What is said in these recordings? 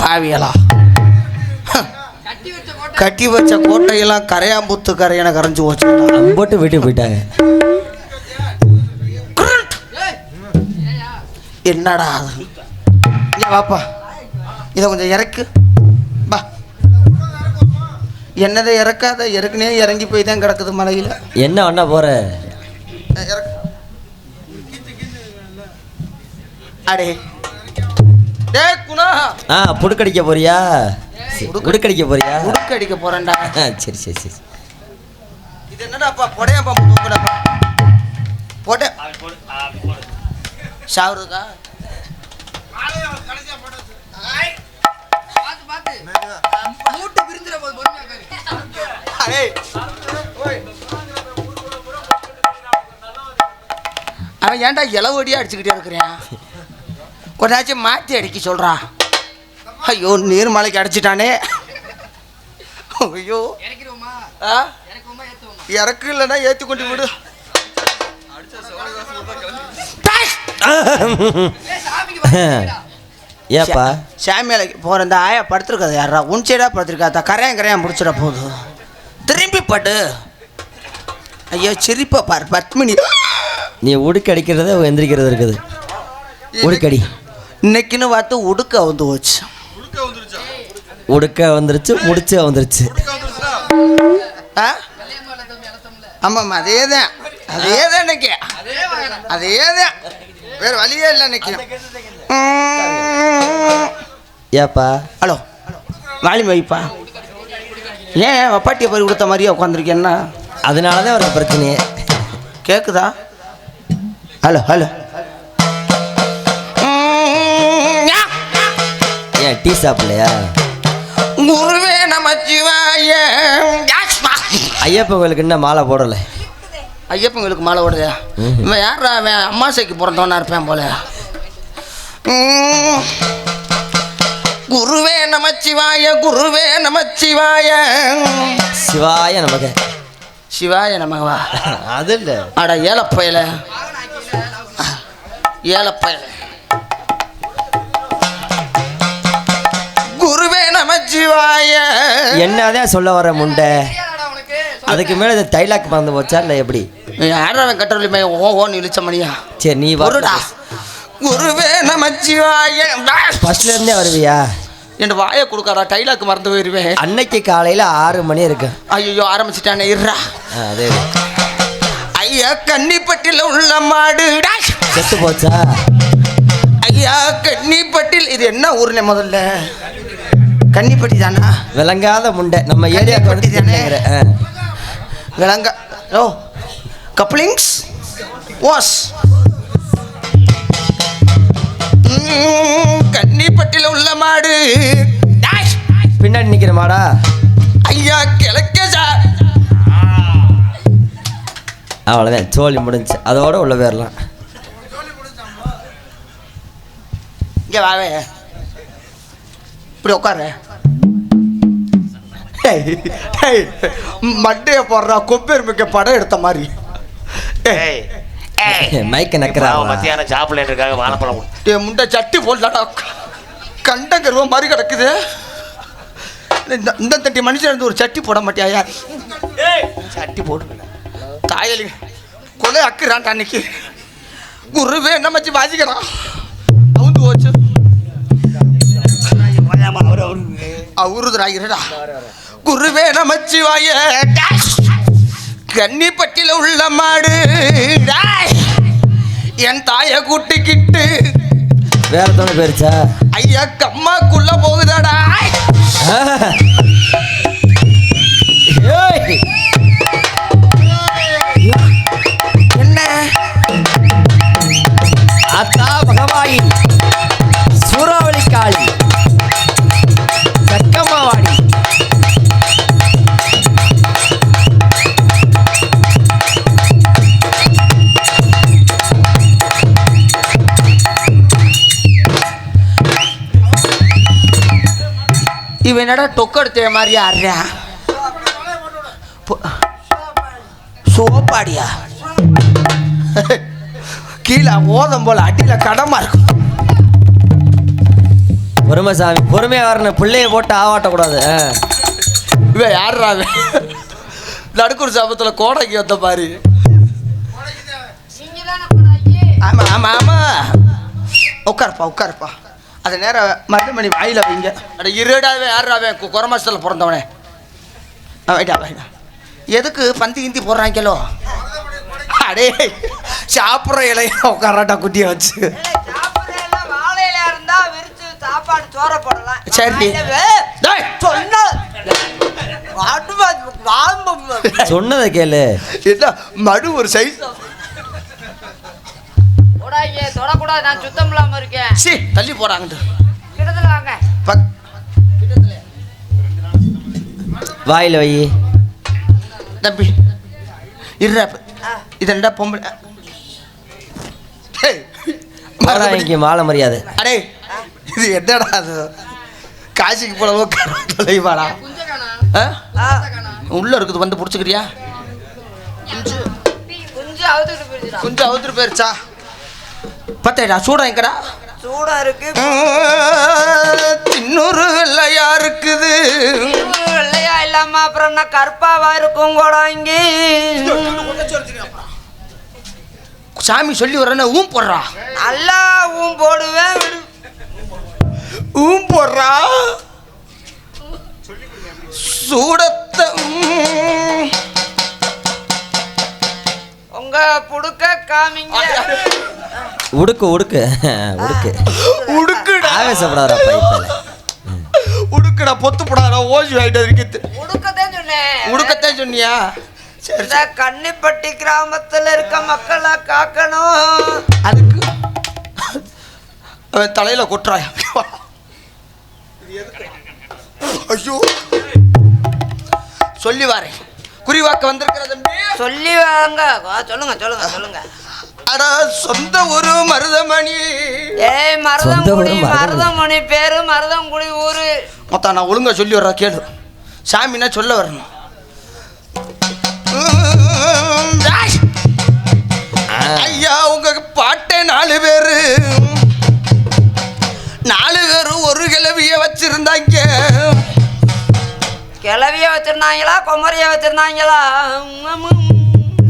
பாவியலா. கட்டி வச்ச கோட்டையெல்லாம் கரையாம்புத்து கரையனை கரைஞ்சு போச்சுடா. அம்போட்டு வீட்டுக்கு போயிட்டாங்க. என்னடா அது? வாப்பா. இதை கொஞ்சம் இறக்கு. பா என்னதை இறக்காத இறக்குனே இறங்கி போய் தான் கிடக்குது மலையில். என்ன பண்ண போற? இறக்கு. அடே. டேய் குணா. ஆ புடுக்கடிக்க போறியா? புடுக்கடிக்க போறியா? உடுக்கு அடிக்க போறேன்டா. ஆ, சரி சரி சரி. இது என்னடாப்பா புடையா பாம்பு தூக்குடாப்பா. போட்ட ஷாருக்கா அவன் ஏன்டா இளவடியா அடிச்சுக்கிட்டே இருக்கிறான்? கொஞ்சாச்சும் மாற்றி அடிக்க சொல்றான் ஐயோ நீர்மலைக்கு அடிச்சிட்டானே. ஐயோ. ஆ? இறக்கு இல்லைன்னா ஏற்றி கொண்டு விடு. ஏப்பா? சாமியாலைக்கு போகிற இந்த ஆயா படுத்துருக்காது யாரா உன் சைடாக படுத்துருக்காதா? கரையான் கரையான் பிடிச்சிட போகுது. திரும்பி படு. ஐயோ சிரிப்பை பாரு பத்மினி. நீ உடுக்கடிக்கிறத எந்திரிக்கிறது இருக்குது. உடுக்கடி. இன்னைக்குன்னு பார்த்து உடுக்க வந்து போச்சு உடுக்க வந்துருச்சு முடிச்சு வந்துருச்சு. ஆ? ஆமாம்மா அதே தான் அதே தான் இன்னைக்கு. அதே தான் வேறு வழியே இல்லை இன்னைக்கு. ஏப்பா? ஹலோ. வாலி வைப்பா ஏன் வப்பாட்டியை பறி கொடுத்த மாதிரியே உட்காந்துருக்கேன்னா அதனால தான் ஒரு பிரச்சனையே. கேக்குதா? Hello hello. டீ சாப்பிடலையா? குருவே நமச்சிவாய. ஐயப்ப கோயிலுக்கு இன்னும் மாலை போடலை. ஐயப்பங்களுக்கு மாலை ம்ஹும். இவன் யாரா அவன் அம்மாசைக்கு பிறந்தவனா இருப்பேன் போல. குருவே நமச்சிவாய குருவே நமச்சிவாய. சிவாய நமக்கு சிவாய நமகவா? அது இல்லை. அட ஏலப்பயல. ஏலப்பயல. நமச்சிவாய என்னதான் சொல்ல வர முண்டை? அதுக்கு மேலே இது தைலாக் மறந்து போச்சா இல்லை எப்படி? யாரவன் கட்டளை ஓ ஓன்னு இழுச்ச மணியா சரி நீ குருடா. குருவே நமச்சிவாய ஃபர்ஸ்ட்ல இருந்தே வருவியா? என் வாயை கொடுக்காரா டைலாக்கு மறந்து போயிருவேன் அன்னைக்கு காலையில் ஆறு மணி இருக்கு. ஐயோ ஆரம்பிச்சிட்டானே இருறா. அதே ஐயா கன்னிப்பட்டியில் உள்ள மாடு. செத்து போச்சா? ஐயா கன்னிப்பட்டில் இது என்ன ஊருனே முதல்ல? கன்னிப்பட்டி தானா விளங்காத முண்டை. நம்ம வந்து கன்னிப்பட்டி தானே? விளங்க ஓ கப்ளிங்ஸ் வாஸ் கன்னிப்பட்டியில் உள்ள மாடு. பின்னாடி நிக்கிற மாடா? ஐயா கிழக்க அவ்வளோதான் சோழி முடிஞ்சு. அதோட உள்ள போயிடலாம் இங்க வாவே இப்படி உட்காரு. மண்டைய போடுறா கொப்பெருமைக்கு படம் எடுத்த மாதிரி. ஏய். மைக்க நக்கிறா பாவம் மத்தியானம் சாப்பிடல இருக்காங்க வாழைப்பழம். டேய், முண்டை சட்டி போடலாடா. கண்ட கருவ மாதிரி கிடக்குது. இந்த இந்த தட்டி மனுஷன் ஒரு சட்டி போட மாட்டியா யார்? சட்டி போட்டு தாயலி கொலை அக்குறான் அன்னைக்கு. குருவே என்ன மச்சி வாசிக்கிறான்? அவுந்து போச்சு. அவருதுராகிறடா குருவே நமச்சிவாய டாஷ். கன்னிப்பட்டில உள்ள மாடு டாய். என் தாய கூட்டிக்கிட்டு வேற தோணு போயிருச்சா ஐயா கம்மாக்குள்ள போகுதாடா. ஏய். இவன் என்னடா டொக்கெடுத்த மாதிரி ஆடுறா சோப்பாடியா? கீழே ஓதம் போல அடியில கடமா இருக்கும் பொறுமை சாமி பொறுமையா வரணும் பிள்ளைய போட்டு ஆவாட்டக்கூடாது. இவன் யாருடா அவன் நடுக்கூர் சாபத்தில் கோடைக்கு வந்த பாரு. ஆமா ஆமா ஆமா. உட்காருப்பா உட்காருப்பா. அது நேரம் மருதமணி வாயில வைங்க. அட இருடாவே யாருடாவே குறை மாசத்தில் பிறந்தவனே. வைடா வைடா. எதுக்கு பந்தி கிந்தி போடுறாங்களோ அடே சாப்பிட்ற இலைய உட்காராட்டா குட்டியை வச்சு. வாழையில இருந்தா விரிச்சு சாப்பாடு சோற போடலாம் சரி. டேய், சொன்ன சொன்னதை கேளு. என்ன மடு ஒரு சைஸ்? கூடாங்க தொடக்கூடாது நான் சுத்தம் இல்லாம இருக்கேன். சி தள்ளி போடாங்கட்டு கிட்டத்துல வாங்க. பக். வாயில வை. தம்பி இருடா. இது என்னடா பொம்பளை. இங்கே மாலை மரியாதை. அடே இது என்னடா அது காசிக்கு போலவோ தொலைவாடா ஆ? உள்ள இருக்குது வந்து பிடிச்சிக்கிறியா? குஞ்சு அவுத்துட்டு போயிருச்சா? பத்தேடா சூடம் எங்கடா? சூடா இருக்கு. இன்னொரு வெள்ளையா இருக்குது. வெள்ளையா இல்லாம அப்புறம் என்ன கருப்பாவா இருக்கும் கோடாங்கி சாமி சொல்லி வரேன்னு ஊம் போடுறா. நல்லா ஊன் போடுவேன். ஊம் போடுறா. சூடத்தை. உங்க புடுக்க காமிங்க. உடுக்கு உடுக்கு. உடுக்கு. உடுக்குடா. ஆவேசப்படாதா பைப்பில் உடுக்குடா பொத்து போடாதா ஓசி ஆகிட்டு இருக்குது உடுக்கதான் சொன்னேன். உடுக்கத்தான் சொன்னியா? சரி இந்த கன்னிப்பட்டி கிராமத்துல இருக்க மக்களை காக்கணும். அதுக்கு அவன் தலையில கொட்டுறாய் ஐயோ. சொல்லி வாரேன். குறிவாக்க வந்திருக்கிற தம்பி சொல்லி வாங்க. வா, சொல்லுங்க சொல்லுங்க சொல்லுங்க. அடா சொந்த ஒரு மருதமணி? ஏய் சொந்த மருதங்குடி ஊரு மருதங்குடி. மருதமணி பேரு மருதங்குடி ஊரு. மொத்தம் நான் ஒழுங்கா சொல்லி வர்றா கேளு. சாமின்னா சொல்ல வரணும். ஐயா உங்க பாட்டே நாலு பேரு. நாலு பேரும் ஒரு கிளவிய வச்சிருந்தாங்க. கிளவிய வச்சிருந்தாங்களா குமரிய வச்சிருந்தாங்களா?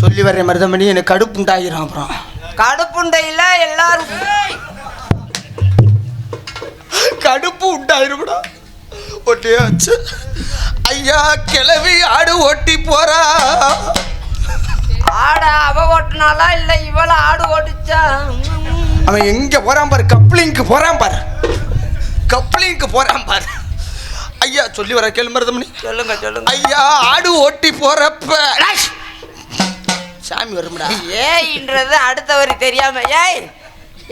சொல்லி வர்றேன் மருதமணி எனக்கு கடுப்பு உண்டாகிரும் அப்புறம். கடுப்புண்டையில எல்லாரும் கடுப்பு உண்டாயிரும்டா. ஒட்டியே வச்சு ஐயா கிளவி ஆடு ஓட்டி போறா. ஆட அவ ஓட்டுனாலா இல்ல இவள ஆடு ஓட்டுச்சா? அவன் எங்க போறான் பாரு கப்ளிங்க்கு போறான் பாரு. கப்ளிங்க்கு போறான் பாரு. ஐயா சொல்லி வர கேளு மருதமணி சொல்லுங்க சொல்லுங்க. ஐயா ஆடு ஓட்டி போறப்ப! சாமி வரும்டா. ஏய்ன்றது அடுத்த வரி தெரியாம ஏய்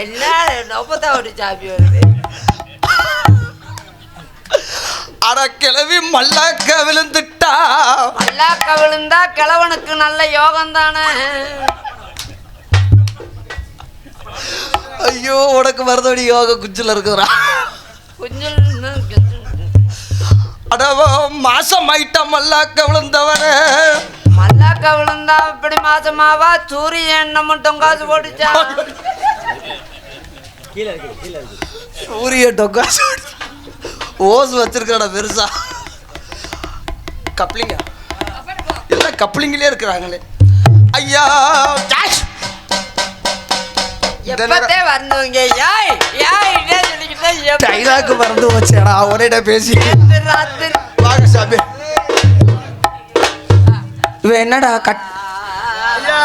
என்ன நொப்பத்தா ஒரு சாப்பி வருது? அட கிளவி மல்லாக்க விழுந்துட்டா. மல்லாக்க விழுந்தா கிழவனுக்கு நல்ல யோகம் தானே ஐயோ உனக்கு மருதமணி யோக குச்சில இருக்குறா குஞ்சல் அடவ மாசம் ஆயிட்டா மல்லாக்க விழுந்தவன மல்லாக்க விழுந்தா இப்படி மாசமாவா? சூரிய எண்ணெய் மட்டும் காசு போட்டுச்சா? சூரிய டொக்கா ஓஸ் வச்சிருக்கடா பெருசா. கப்ளிங்க. எல்லாம் கப்ளிங்கிலே இருக்கிறாங்களே. ஐயா ஜாஷ்! எப்பத்தே வரணுங்க ஏய் ஏய் இதே சொல்லிக்கிட்டே டைலாக் மறந்து வச்சேடா ஒரேட பேசி. ராத்திரி இவன் என்னடா கட் ஐயா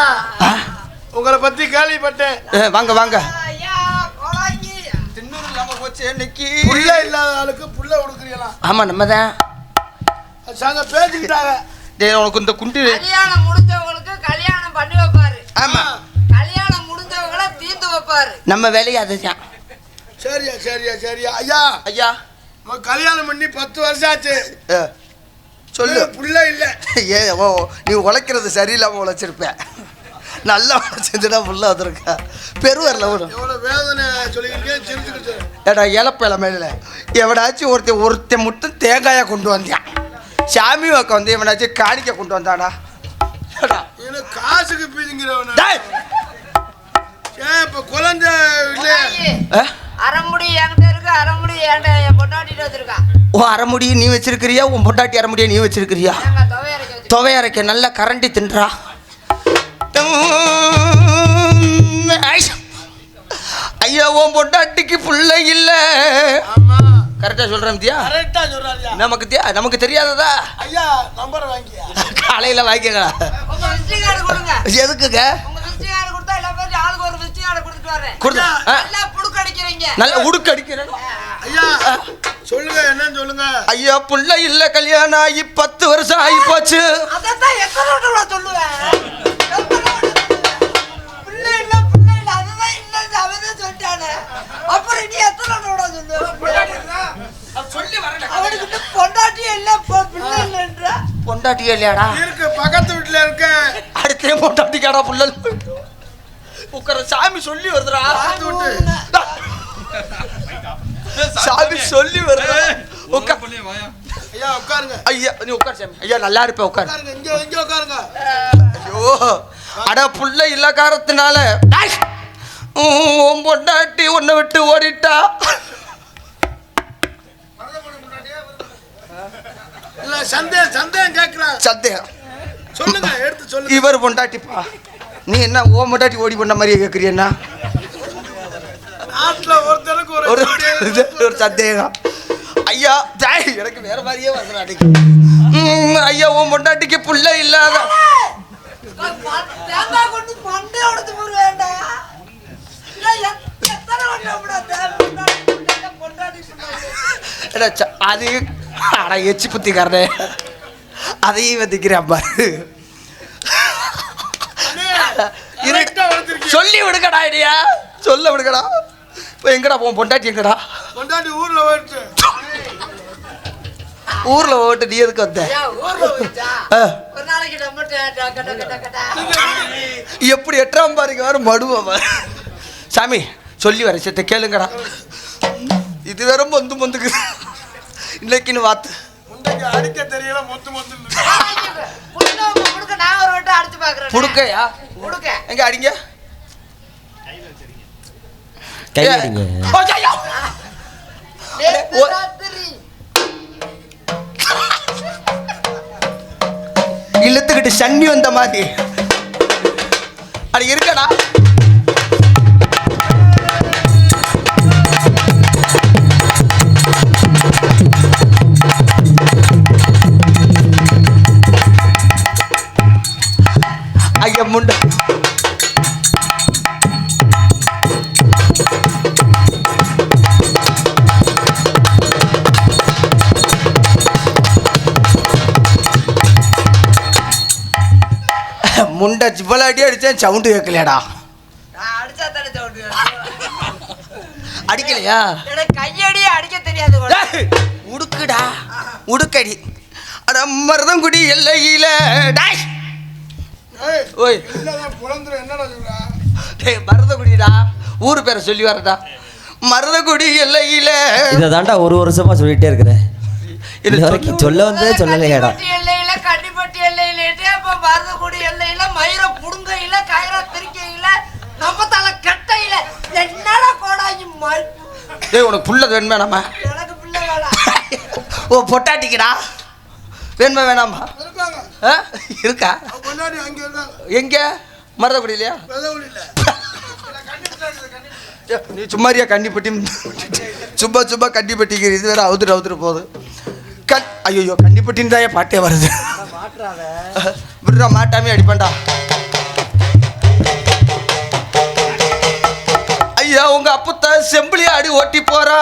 உங்களை பத்தி கேள்விப்பட்டேன். வாங்க வாங்க. தின்னூர் இல்லாம போச்சு இன்னைக்கு. புள்ள இல்லாத ஆளுக்கு புள்ள கொடுக்குறீங்களா? ஆமா நம்ம தான் சாங்க பேசிக்கிட்டாங்க டேய் உனக்கு இந்த குண்டு கல்யாணம் முடிஞ்சவங்களுக்கு கல்யாணம் பண்ணி வைப்பாரு. ஆமா. கல்யாணம் முடிஞ்சவங்கள தீர்த்து வைப்பாரு. நம்ம வேலையை அதுதான். சரியா சரியா சரியா. ஐயா ஐயா. கல்யாணம் பண்ணி பத்து வருஷம் ஆச்சு. சொல்லு. புள்ள இல்ல. ஏ ஓ நீ உழைக்கிறது சரியில்லாம உழைச்சிருப்ப. நல்லா உழைச்சிருந்தா புள்ள வந்திருக்க. பெருவரில் எவ்வளவு வேதனை சொல்லிக்கிட்டே ஏடா இழப்பில மேல. எவனாச்சும் ஒருத்தன் ஒருத்தன் மட்டும் தேங்காயை கொண்டு வந்தான் சாமி வாக்க வந்து எவனாச்சும் காணிக்க கொண்டு எனக்கு காசுக்கு பீதிங்கிறவன. இப்ப குழந்தை? அரைமுடி என்கிட்ட இருக்கு அரைமுடி என்கிட்ட என் பொண்டாட்டிட்டு வச்சிருக்கா. உன் அரைமுடி நீ வச்சிருக்கிறியா? உன் பொண்டாட்டி அரைமுடியை நீ வச்சிருக்கிறியா? எங்க துவையரைக்க வச்சிருக்கா? துவை அரைக்க நல்லா கரண்டி தின்றா. ஐயா உன் பொண்டாட்டிக்கு பிள்ளை இல்ல. ஆமா. கரெக்டா சொல்றேன் தியா கரெக்டா சொல்றாருயா நமக்கு தியா நமக்கு தெரியாததா? ஐயா நம்பர் வாங்கியா. காலையில கொடுங்க. எதுக்குங்க? கொடுத்தா எல்லா பேரும் ஆளுக்கு ஒரு விசிட்டிங் கார்டு கொடுத்துட்டு வரேன் கொடுத்து ஆ, நல்லா புடுக்கு அடிக்கிறீங்க நல்ல உடுக்கு அடிக்கிறேன் ஐயா சொல்லுங்க என்னன்னு சொல்லுங்க? ஐயா புள்ள இல்ல கல்யாணம் ஆகி பத்து வருஷம் ஆகி போச்சு அதான் எத்தனை சொல்லுவேன்? பிள்ளை இல்ல பிள்ளை இல்ல அதுதான் இல்லைன்னு அவன் சொல்லிட்டானே. அப்புறம் நீ எத்தனை சொல்லுவேன்? அவனுக்கிட்ட பொண்டாட்டி இல்ல பொ- பிள்ளை இல்லைன்ற. பொண்டாட்டி இல்லையாடா? இருக்கு பக்கத்து வீட்டுல இருக்க. அடுத்தே பொண்டாட்டிக்காடா புள்ள. உட்கார சாமி சொல்லி வருதுடா. பக்கத்து வீட்டு. சாமி. சொல்லி வருதுடா. உட்கார் ஐயா உட்காருங்க. ஐயா நீ உட்கார் சாமி. ஐயா நல்லா இருப்ப உட்கார். உட்காருங்க இங்க இங்க உட்காருங்க. ஐயோ அட புள்ள இல்ல காரத்தினால உன் பொண்டாட்டி உன்னை விட்டு ஓடிட்டா. இல்ல சந்தேகம் சந்தேகம் கேக்குறாங்க சந்தேகம். சொல்லுங்க எடுத்து சொல்லுங்க. இவர் பொண்டாட்டிப்பா. நீ என்ன ஓ பொண்டாட்டி ஓடி பண்ண மாதிரியே கேட்குறியண்ணா ஒரு ஒரு சந்தேகம். ஐயா ஜாய் எனக்கு வேற மாதிரியே வந்து அடிக்கு ம், ஐயா உன் பொண்டாட்டிக்கு புள்ள இல்லாத. அது அட எச்சி புத்திக்காரனே. அதையும் வதிக்கிறேன் பாரு. சொல்லி விடுங்கடா ஐடியா சொல்ல விடுங்கடா. இப்போ எங்கடா போன் பொண்டாட்டி எங்கடா? கொண்டாடி ஊர்ல போயிட்டு. ஊர்ல ஓட்டு நீ எதுக்கு வந்த? ஏன் ஊர்ல போயிடுச்சா? ஆ. ஒரு நாளைக்கு நம்ம டே- டே- கட்ட கட்ட கட்ட. எப்படி எட்டாம் பாருங்க வர மடுவா சாமி சொல்லி வர சித்த கேளுங்கடா. இது வேற மொந்து மொந்துக்கு. இன்னைக்குன்னு வாத்து. முண்டைக்கு அடிக்க தெரியல மொத்து மொத்து. புடுக்கையா. எங்க அடிங்க? கை ஏ, அடிங்க ஓ, ஐயோ! நேத்து ஓ. ராத்திரி. இழுத்துக்கிட்டு சன்னி வந்த மாதிரி அடி இருக்கடா ஐயா முண்டை முண்டை இவ்வளோ அடி அடிச்சேன் சவுண்டு கேட்கலையாடா. அடிக்கலையா? கையடியே அடிக்க தெரியாது உடுக்குடா உடுக்கடி. அட மருதங்குடி எல்லையில டாய். ஓய். டேய் மருதங்குடிடா ஊர் பேரை சொல்லி வரடா. மருதங்குடி எல்லையில. இதை தாண்டா ஒரு வருஷமா சொல்லிட்டே இருக்கிறேன். இது வரைக்கும் சொல்ல வந்தே சொல்லலையாடா. எல்லையிலேட்டு அப்ப மருதக்குடி எல்லையில மயிர புடுங்கையில கயிற திரிக்கையில நம்ம தலை கட்டையில. என்னடா மல் டேய் உனக்கு புள்ளது வேணுமா நம்ம? எனக்கு பிள்ளை வேணாம். ஓ பொட்டாட்டிக்கடா? வேணுமா வேணாமா? இருக்கா? எங்க? ஏ, நீ சும்மாரியா கண்டிப்பட்டி சும்மா சும்மா கண்டிப்பட்டிக்கு இது வேற அவுத்துட்டு அவுத்துட்டு போகுது. கண் ஐயோ கண்டிப்பட்டின்னு தான் பாட்டே வருது. விடுறா மாட்டாமே அடிப்பேன்டா ஐயா உங்க அப்பத்த செம்பிளி ஆடு ஓட்டி போறா.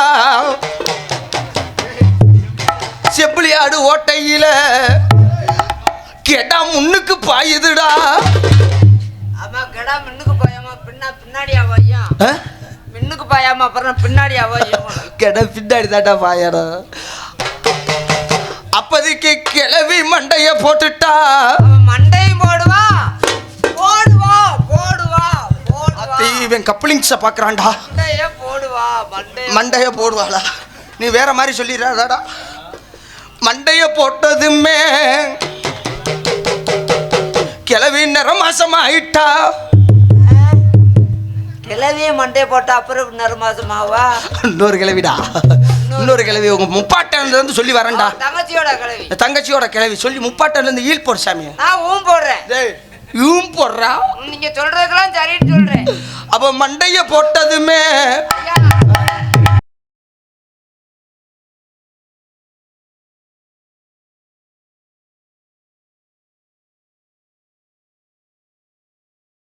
செம்பிளி ஆடு ஓட்டையில கேட்டா முன்னுக்கு பாயுதுடா. ஆமா கடா மின்னுக்கு பாயாம பின்னா பின்னாடி அவையும் ஆ? மின்னுக்கு பாயாம அப்புறம் பின்னாடி அவையும் கிட பின்னாடி தாண்டா பாயணும் போட்டுட்டா. மண்டையும் போடுவா. போடுவா போடுவா போடுவா. அத்தி, இவன் கப்ளிங்ஸை பார்க்குறான்டா மண்டைய போடுவா மண்டைய மண்டைய போடுவாளா? நீ வேற மாதிரி சொல்லிடுறாடாடா மண்டைய போட்டதுமே கிளவி நிற மாசம் ஆயிட்டா கிளவியே மண்டே போட்டா அப்புறம் இன்னொரு மாசமாவா இன்னொரு கிளவிடா இன்னொரு கிளவி உங்க முப்பாட்டன்ல இருந்து சொல்லி வரேன்டா. தங்கச்சியோட கிளவி தங்கச்சியோட கிளவி சொல்லி முப்பாட்டன்ல இருந்து ஈல் போடு சாமி. நான் ஊன் போடுறேன். இவும் போடுறா? நீங்க சொல்றதுக்கெல்லாம் சரின்னு சொல்றேன். அப்ப மண்டைய போட்டதுமே ஐயா.